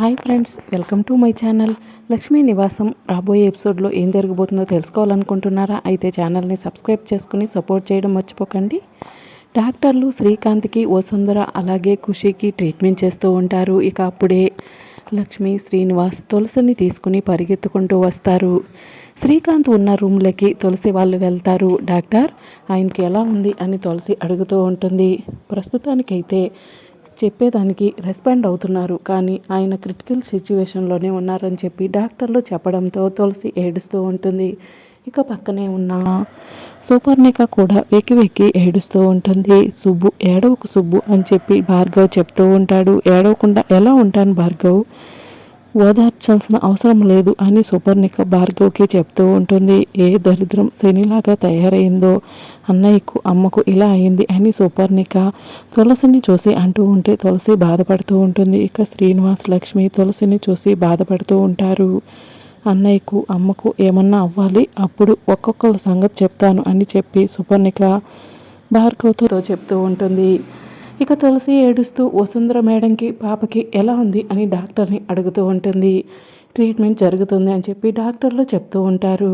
Hi friends welcome to my channel. Lakshmi Nivasam రాబోయే ఎపిసోడ్లో ఏం జరగబోతుందో తెలుసుకోవాలనుకుంటున్నారా? అయితే ఛానల్ని సబ్స్క్రైబ్ చేసుకుని సపోర్ట్ చేయడం మర్చిపోకండి. డాక్టర్లు శ్రీకాంత్కి వసుంధర అలాగే ఖుషికి ట్రీట్మెంట్ చేస్తూ ఉంటారు. ఇక అప్పుడే లక్ష్మి శ్రీనివాస్ తులసిని తీసుకుని పరిగెత్తుకుంటూ వస్తారు. శ్రీకాంత్ ఉన్న రూమ్లకి తులసి వాళ్ళు వెళ్తారు. డాక్టర్ ఆయనకి ఎలా ఉంది? అని తులసి అడుగుతూ ఉంటుంది. ప్రస్తుతానికైతే చెప్పేదానికి రెస్పాండ్ అవుతున్నారు. కానీ ఆయన క్రిటికల్ సిచ్యువేషన్లోనే ఉన్నారని చెప్పి డాక్టర్లు చెప్పడంతో తులసి ఏడుస్తూ ఉంటుంది. ఇక పక్కనే ఉన్న సూపర్ణిక కూడా వెక్కి వెక్కి ఏడుస్తూ ఉంటుంది. సుబ్బు ఏడవకు సుబ్బు అని చెప్పి భార్గవ్ చెప్తూ ఉంటాడు. ఏడవకుండా ఎలా ఉంటాను భార్గవ్? ఓదార్చాల్సిన అవసరం లేదు అని సుపర్ణిక భార్గవ్కి చెప్తూ ఉంటుంది. ఏ దరిద్రం శనిలాగా తయారైందో అన్నయ్యకు అమ్మకు ఇలా అయింది అని సుపర్ణిక తులసిని చూసి అంటూ ఉంటే తులసి బాధపడుతూ ఉంటుంది. ఇక శ్రీనివాస్ లక్ష్మి తులసిని చూసి బాధపడుతూ ఉంటారు. అన్నయ్యకు అమ్మకు ఏమన్నా అవ్వాలి? అప్పుడు ఒక్కొక్కళ్ళ సంగతి చెప్తాను అని చెప్పి సుపర్ణిక భార్గవ్తో చెప్తూ ఉంటుంది. ఇక తులసి ఏడుస్తూ వసుంధర మేడంకి పాపకి ఎలా ఉంది? అని డాక్టర్ని అడుగుతూ ఉంటుంది. ట్రీట్మెంట్ జరుగుతుంది అని చెప్పి డాక్టర్లు చెప్తూ ఉంటారు.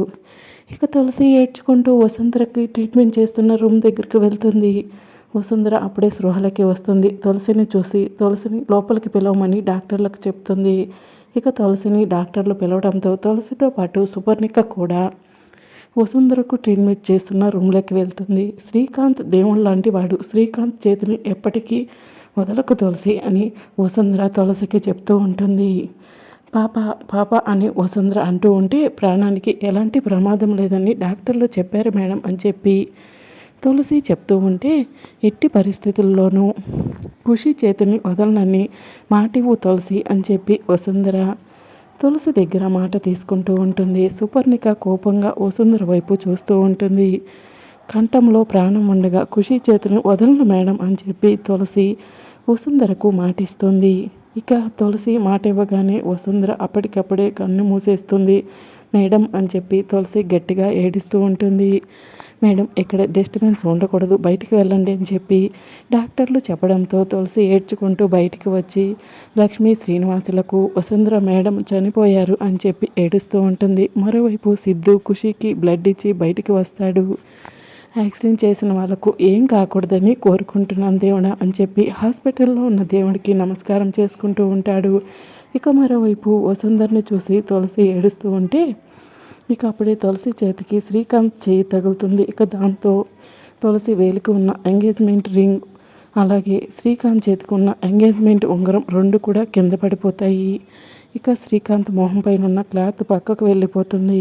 ఇక తులసి ఏడ్చుకుంటూ వసుంధరకి ట్రీట్మెంట్ చేస్తున్న రూమ్ దగ్గరికి వెళ్తుంది. వసుంధర అప్పుడే స్పృహలకి వస్తుంది. తులసిని చూసి తులసిని లోపలికి పిలవమని డాక్టర్లకు చెప్తుంది. ఇక తులసిని డాక్టర్లు పిలవడంతో తులసితో పాటు సుపర్ణిక కూడా వసుంధరకు ట్రీట్మెంట్ చేస్తున్న రూమ్లోకి వెళ్తుంది. శ్రీకాంత్ దేవుడు లాంటి వాడు. శ్రీకాంత్ చేతిని ఎప్పటికీ వదలకు తులసి అని వసుంధర తులసికి చెప్తూ ఉంటుంది. పాప పాప అని వసుంధర అంటూ ఉంటే ప్రాణానికి ఎలాంటి ప్రమాదం లేదని డాక్టర్లు చెప్పారు మేడం అని చెప్పి తులసి చెప్తూ ఉంటే ఎట్టి పరిస్థితుల్లోనూ ఖుషి చేతిని వదలనని మాటివు తులసి అని చెప్పి వసుంధర తులసి దగ్గర మాట తీసుకుంటూ ఉంటుంది. సుపర్ణిక కోపంగా వసుంధర వైపు చూస్తూ ఉంటుంది. కంఠంలో ప్రాణం ఉండగా ఖుషీ చేతిని వదలను మేడం అని చెప్పి తులసి వసుంధరకు మాటిస్తుంది. ఇక తులసి మాట ఇవ్వగానే వసుంధర అప్పటికప్పుడే కన్ను మూసేస్తుంది. మేడం అని చెప్పి తులసి గట్టిగా ఏడుస్తూ ఉంటుంది. మేడం ఇక్కడ డిస్టర్బెన్స్ ఉండకూడదు బయటికి వెళ్ళండి అని చెప్పి డాక్టర్లు చెప్పడంతో తులసి ఏడ్చుకుంటూ బయటికి వచ్చి లక్ష్మీ శ్రీనివాసులకు వసుంధర మేడం చనిపోయారు అని చెప్పి ఏడుస్తూ ఉంటుంది. మరోవైపు సిద్ధు ఖుషికి బ్లడ్ ఇచ్చి బయటికి వస్తాడు. యాక్సిడెంట్ చేసిన వాళ్ళకు ఏం కాకూడదని కోరుకుంటున్నాను దేవుడా అని చెప్పి హాస్పిటల్లో ఉన్న దేవుడికి నమస్కారం చేసుకుంటూ ఉంటాడు. ఇక మరోవైపు వసుంధర్ని చూసి తులసి ఏడుస్తూ ఉంటే ఇక అప్పుడే తులసి చేతికి శ్రీకాంత్ చేయి తగులుతుంది. ఇక దాంతో తులసి వేలికి ఉన్న ఎంగేజ్మెంట్ రింగ్ అలాగే శ్రీకాంత్ చేతికి ఉన్న ఎంగేజ్మెంట్ ఉంగరం రెండు కూడా కింద పడిపోతాయి. ఇక శ్రీకాంత్ మొహం పైన ఉన్న క్లాత్ పక్కకు వెళ్ళిపోతుంది.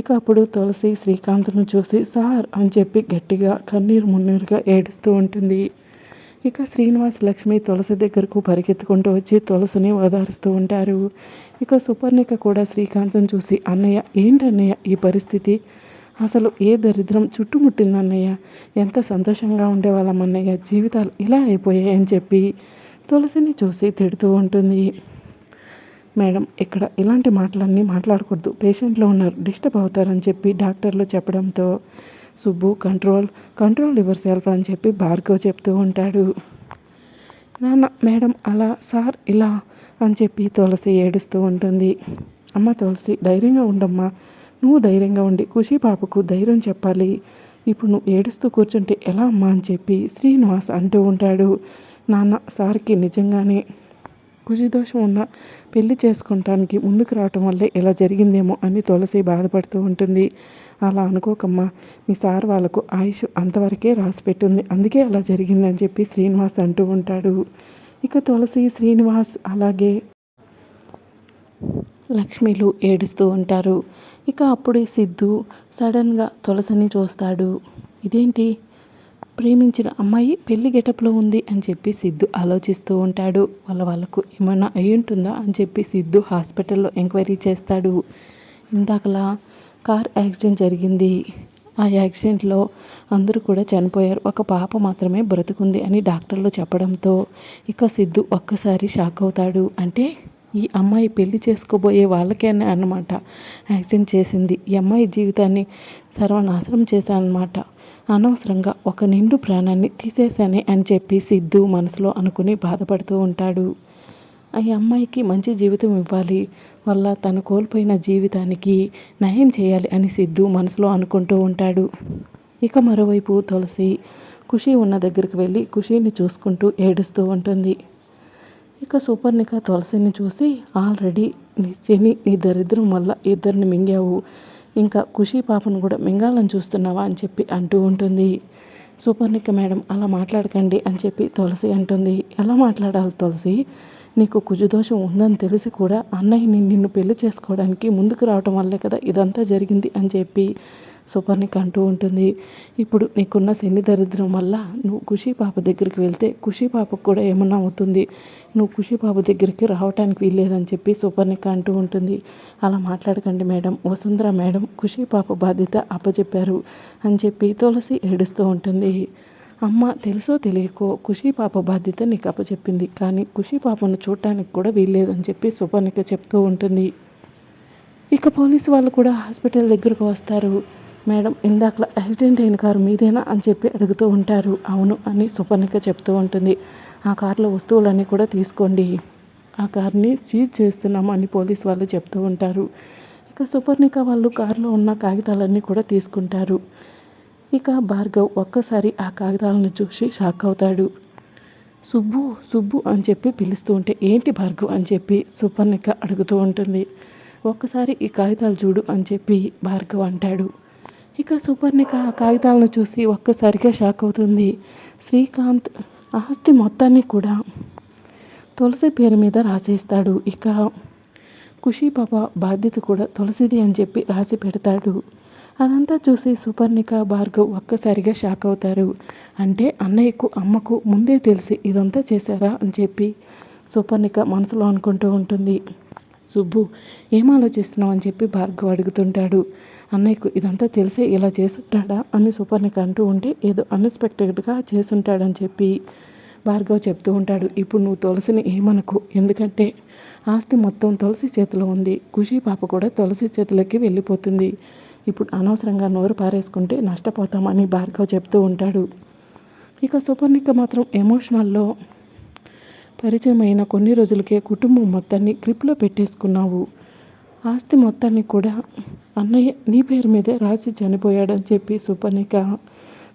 ఇక అప్పుడు తులసి శ్రీకాంత్ను చూసి సార్ అని చెప్పి గట్టిగా కన్నీరు మున్నీరుగా ఏడుస్తూ ఉంటుంది. ఇక శ్రీనివాస్ లక్ష్మి తులసి దగ్గరకు పరిగెత్తుకుంటూ వచ్చి తులసిని ఓదారుస్తూ ఉంటారు. ఇక సుపర్ణిక కూడా శ్రీకాంత్ను చూసి అన్నయ్య ఏంటన్నయ్య ఈ పరిస్థితి? అసలు ఏ దరిద్రం చుట్టుముట్టింది అన్నయ్య ఎంత సంతోషంగా ఉండేవాళ్ళం అన్నయ్య జీవితాలు ఇలా అయిపోయాయి అని చెప్పి. తులసిని చూసి తిడుతూ ఉంటుంది. మేడం ఇక్కడ ఇలాంటి మాటలన్నీ మాట్లాడకూడదు. పేషెంట్లో ఉన్నారు డిస్టర్బ్ అవుతారని చెప్పి డాక్టర్లు చెప్పడంతో Subbu control control yourself అని చెప్పి భార్గవ్ చెప్తూ ఉంటాడు. నాన్న మేడం అలా సార్ ఇలా అని చెప్పి తులసి ఏడుస్తూ ఉంటుంది. అమ్మ తులసి ధైర్యంగా ఉండమ్మా. నువ్వు ధైర్యంగా ఉండి ఖుషి పాపకు ధైర్యం చెప్పాలి. ఇప్పుడు నువ్వు ఏడుస్తూ కూర్చుంటే ఎలా అమ్మా అని చెప్పి శ్రీనివాస్ అంటూ ఉంటాడు. నాన్న సార్కి నిజంగానే కుజిదోషం ఉన్న పెళ్ళి చేసుకోవటానికి ముందుకు రావటం వల్లే ఇలా జరిగిందేమో అని తులసి బాధపడుతూ ఉంటుంది. అలా అనుకోకమ్మా మీ సార్ వాళ్ళకు ఆయుష్ అంతవరకే రాసి పెట్టింది అందుకే అలా జరిగిందని చెప్పి శ్రీనివాస్ అంటూ ఉంటాడు. ఇక తులసి శ్రీనివాస్ అలాగే లక్ష్మిలు ఏడుస్తూ ఉంటారు. ఇక అప్పుడు సిద్ధు సడన్గా తులసిని చూస్తాడు. ఇదేంటి? ప్రేమించిన అమ్మాయి పెళ్ళి గెటప్లో ఉంది అని చెప్పి సిద్ధు ఆలోచిస్తూ ఉంటాడు. వాళ్ళ వాళ్ళకు ఏమైనా అయి ఉంటుందా అని చెప్పి సిద్ధు హాస్పిటల్లో ఎంక్వైరీ చేస్తాడు. ఇందాకలా కార్ యాక్సిడెంట్ జరిగింది. ఆ యాక్సిడెంట్లో అందరూ కూడా చనిపోయారు. ఒక పాప మాత్రమే బ్రతుకుంది అని డాక్టర్లు చెప్పడంతో ఇక సిద్ధు ఒక్కసారి షాక్ అవుతాడు. అంటే ఈ అమ్మాయి పెళ్ళి చేసుకోబోయే వాళ్ళకే అన్నమాట. యాక్సిడెంట్ చేసింది. ఈ అమ్మాయి జీవితాన్ని సర్వనాశనం చేశానమాట అనవసరంగా ఒక నిండు ప్రాణాన్ని తీసేశానే అని చెప్పి సిద్ధు మనసులో అనుకుని బాధపడుతూ ఉంటాడు. ఈ అమ్మాయికి మంచి జీవితం ఇవ్వాలి. వల్ల తను కోల్పోయిన జీవితానికి నయం చేయాలి అని సిద్ధు మనసులో అనుకుంటూ ఉంటాడు. ఇక మరోవైపు తులసి ఖుషి ఉన్న దగ్గరికి వెళ్ళి ఖుషీని చూసుకుంటూ ఏడుస్తూ ఉంటుంది. ఇక సూపర్నిక తులసిని చూసి ఆల్రెడీ నీ శని నీ దరిద్రం వల్ల ఇద్దరిని మింగావు. ఇంకా ఖుషీ పాపను కూడా మింగాలని చూస్తున్నావా అని చెప్పి అంటూ ఉంటుంది. సూపర్నిక్క మేడం అలా మాట్లాడకండి అని చెప్పి తులసి అంటుంది. ఎలా మాట్లాడాలి తులసి? నీకు కుజుదోషం ఉందని తెలిసి కూడా అన్నయ్యని నిన్ను పెళ్ళి చేసుకోవడానికి ముందుకు రావటం వల్లే కదా ఇదంతా జరిగింది అని చెప్పి సూపర్నిక్ అంటూ ఉంటుంది. ఇప్పుడు నీకున్న శని దరిద్రం వల్ల నువ్వు ఖుషీ పాప దగ్గరికి వెళ్తే ఖుషి పాపకు కూడా ఏమన్నా అవుతుంది. నువ్వు ఖుషీ పాప దగ్గరికి రావటానికి వీల్లేదని చెప్పి సూపర్నిక్ అంటూ ఉంటుంది. అలా మాట్లాడకండి మేడం. వసుంధర మేడం ఖుషీ పాప బాధ్యత అప్పచెప్పారు అని చెప్పి తులసి ఏడుస్తూ ఉంటుంది. అమ్మ తెలుసో తెలియకో ఖుషీ పాప బాధ్యత నీకు అప్పచెప్పింది. కానీ ఖుషీ పాపను చూడటానికి కూడా వీల్లేదని చెప్పి సుపర్ణిక చెప్తూ ఉంటుంది. ఇక పోలీసు వాళ్ళు కూడా హాస్పిటల్ దగ్గరకు వస్తారు. మేడం ఇందాక యాక్సిడెంట్ అయిన కారు మీదేనా? అని చెప్పి అడుగుతూ ఉంటారు. అవును అని సుపర్ణిక చెప్తూ ఉంటుంది. ఆ కారులో వస్తువులన్నీ కూడా తీసుకోండి. ఆ కార్ని సీజ్ చేస్తున్నాము అని పోలీస్ వాళ్ళు చెప్తూ ఉంటారు. ఇక సుపర్ణిక వాళ్ళు కారులో ఉన్న కాగితాలన్నీ కూడా తీసుకుంటారు. ఇక భార్గవ్ ఒక్కసారి ఆ కాగితాలను చూసి షాక్ అవుతాడు. సుబ్బు సుబ్బు అని చెప్పి పిలుస్తూ ఉంటే ఏంటి భార్గవ్? అని చెప్పి సుపర్ణిక అడుగుతూ ఉంటుంది. ఒక్కసారి ఈ కాగితాలు చూడు అని చెప్పి భార్గవ్ అంటాడు. ఇక సుపర్ణిక ఆ కాగితాలను చూసి ఒక్కసారిగా షాక్ అవుతుంది. శ్రీకాంత్ ఆస్తి మొత్తాన్ని కూడా తులసి పేరు మీద రాసేస్తాడు. ఇక ఖుషీ పాప బాధ్యత కూడా తులసిది అని చెప్పి రాసి పెడతాడు. అదంతా చూసి సుపర్ణిక భార్గవ్ ఒక్కసారిగా షాక్ అవుతారు. అంటే అన్నయ్యకు అమ్మకు ముందే తెలిసి ఇదంతా చేశారా అని చెప్పి సుపర్ణిక మనసులో అనుకుంటూ ఉంటుంది. సుబ్బు ఏం ఆలోచిస్తున్నావు అని చెప్పి భార్గవ్ అడుగుతుంటాడు. అన్నయ్యకు ఇదంతా తెలిసే ఇలా చేసుంటాడా అని సూపర్నికి అంటూ ఉంటే ఏదో అన్ఎక్స్పెక్టెడ్గా చేసుంటాడని చెప్పి భార్గవ్ చెప్తూ ఉంటాడు. ఇప్పుడు నువ్వు తులసిని ఏమనుకో? ఎందుకంటే ఆస్తి మొత్తం తులసి చేతిలో ఉంది. ఖుషీ పాప కూడా తులసి చేతిలోకి వెళ్ళిపోతుంది. ఇప్పుడు అనవసరంగా నోరు పారేసుకుంటే నష్టపోతామని భార్గవ్ చెప్తూ ఉంటాడు. ఇక సూపర్నిక మాత్రం ఎమోషనల్లో పరిచయం అయిన కొన్ని రోజులకే కుటుంబం మొత్తాన్ని గ్రిప్లో పెట్టేసుకున్నావు. ఆస్తి మొత్తాన్ని కూడా అన్నయ్య నీ పేరు మీదే రాసి చనిపోయాడని చెప్పి సుపర్ణిక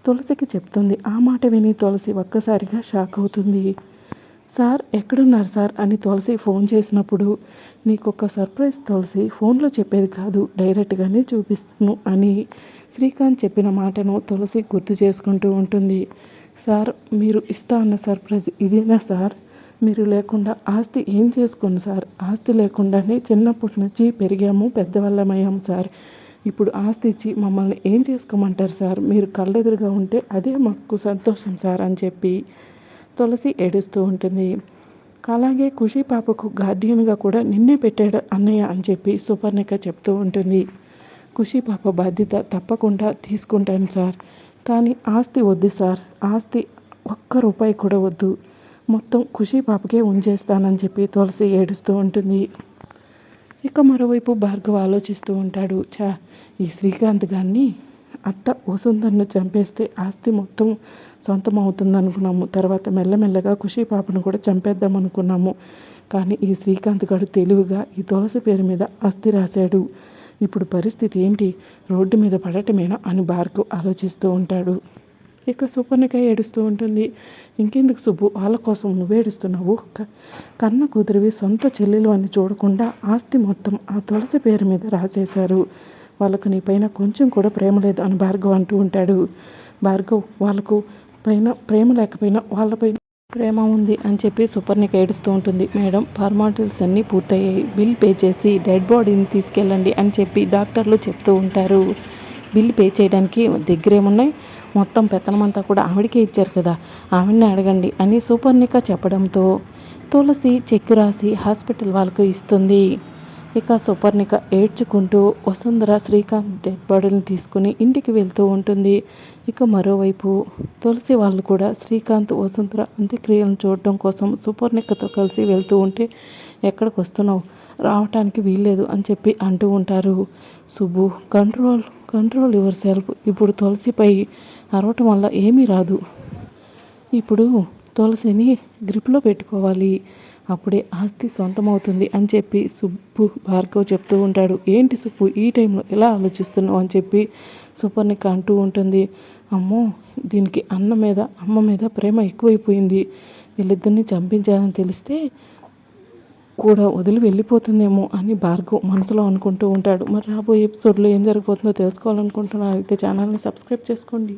తులసికి చెప్తుంది. ఆ మాట విని తులసి ఒక్కసారిగా షాక్ అవుతుంది. సార్ ఎక్కడున్నారు సార్? అని తులసి ఫోన్ చేసినప్పుడు నీకు ఒక సర్ప్రైజ్ తులసి ఫోన్లో చెప్పేది కాదు డైరెక్ట్గానే చూపిస్తాను అని శ్రీకాంత్ చెప్పిన మాటను తులసి గుర్తు చేసుకుంటూ ఉంటుంది. సార్ మీరు ఇస్తా అన్న సర్ప్రైజ్ ఇదేనా సార్? మీరు లేకుండా ఆస్తి ఏం చేసుకోండి సార్? ఆస్తి లేకుండానే చిన్నప్పటి నుంచి పెరిగాము పెద్దవాళ్ళమయ్యాము సార్. ఇప్పుడు ఆస్తి ఇచ్చి మమ్మల్ని ఏం చేసుకోమంటారు సార్? మీరు కళ్ళెదురుగా ఉంటే అదే మాకు సంతోషం సార్ అని చెప్పి తులసి ఏడుస్తూ ఉంటుంది. అలాగే ఖుషి పాపకు గార్డియన్గా కూడా నిన్నే పెట్టాడు అన్నయ్య అని చెప్పి సుపర్ణిక చెప్తూ ఉంటుంది. ఖుషి పాప బాధ్యత తప్పకుండా తీసుకుంటాను సార్. కానీ ఆస్తి వద్దు సార్. ఆస్తి ఒక్క రూపాయి కూడా వద్దు. మొత్తం ఖుషి పాపకే ఉంచేస్తానని చెప్పి తులసి ఏడుస్తూ ఉంటుంది. ఇక మరోవైపు భార్గవ్ ఆలోచిస్తూ ఉంటాడు. చా ఈ శ్రీకాంత్ గారిని అత్త వసుంధర్ను చంపేస్తే ఆస్తి మొత్తం సొంతం అవుతుంది అనుకున్నాము తర్వాత మెల్లమెల్లగా ఖుషి పాపను కూడా చంపేద్దాం అనుకున్నాము కానీ ఈ శ్రీకాంత్ గారు తెలివిగా ఈ తులసి పేరు మీద ఆస్తి రాశాడు. ఇప్పుడు పరిస్థితి ఏంటి? రోడ్డు మీద పడటమేనా అని భార్గవ్ ఆలోచిస్తూ ఉంటాడు. ఇక సుపర్ణిక ఏడుస్తూ ఉంటుంది. ఇంకెందుకు సుబ్బు? వాళ్ళ కోసం నువ్వు ఏడుస్తున్నావు? కన్న కుదిరివి సొంత చెల్లెలు అని చూడకుండా ఆస్తి మొత్తం ఆ తులసి పేరు మీద రాసేశారు. వాళ్ళకు నీ పైన కొంచెం కూడా ప్రేమ లేదు అని భార్గవ్ అంటూ ఉంటాడు. భార్గవ్ వాళ్ళకు పైన ప్రేమ లేకపోయినా వాళ్ళపైన ప్రేమ ఉంది అని చెప్పి సుపర్ణిక ఏడుస్తూ ఉంటుంది. మేడం ఫార్మాలిటీస్ అన్నీ పూర్తయ్యాయి. బిల్ పే చేసి డెడ్ బాడీని తీసుకెళ్ళండి అని చెప్పి డాక్టర్లు చెప్తూ ఉంటారు. బిల్ పే చేయడానికి దగ్గరేమున్నాయి? మొత్తం పెత్తనమంతా కూడా ఆవిడకే ఇచ్చారు కదా. ఆవిడని అడగండి అని సుపర్ణిక చెప్పడంతో తులసి చెక్కు రాసి హాస్పిటల్ వాళ్ళకు ఇస్తుంది. ఇక సుపర్ణిక ఏడ్చుకుంటూ వసుంధర శ్రీకాంత్ డెడ్ బాడీని తీసుకుని ఇంటికి వెళ్తూ ఉంటుంది. ఇక మరోవైపు తులసి వాళ్ళు కూడా శ్రీకాంత్ వసుంధర అంత్యక్రియలను చూడటం కోసం సుపర్ణికతో కలిసి వెళ్తూ ఉంటే ఎక్కడికి వస్తున్నావు? రావటానికి వీల్లేదు అని చెప్పి అంటూ ఉంటారు. Subbu control control yourself. ఇప్పుడు తులసిపై అరవటం వల్ల ఏమీ రాదు. ఇప్పుడు తులసిని గ్రిప్లో పెట్టుకోవాలి. అప్పుడే ఆస్తి సొంతమవుతుంది అని చెప్పి సుబ్బు భార్గవ్ చెప్తూ ఉంటాడు. ఏంటి సుబ్బు ఈ టైంలో ఎలా ఆలోచిస్తున్నావు? అని చెప్పి సుపర్ణిక అంటూ ఉంటుంది. అమ్మో దీనికి అన్న మీద అమ్మ మీద ప్రేమ ఎక్కువైపోయింది. వీళ్ళిద్దరిని చంపించారని తెలిస్తే కూడా వదిలి వెళ్ళిపోతుందేమో అని భార్గవ్ మనసులో అనుకుంటూ ఉంటాడు. మరి రాబోయే ఎపిసోడ్లో ఏం జరగబోతుందో తెలుసుకోవాలనుకుంటున్నారు? అయితే ఛానల్ని సబ్స్క్రైబ్ చేసుకోండి.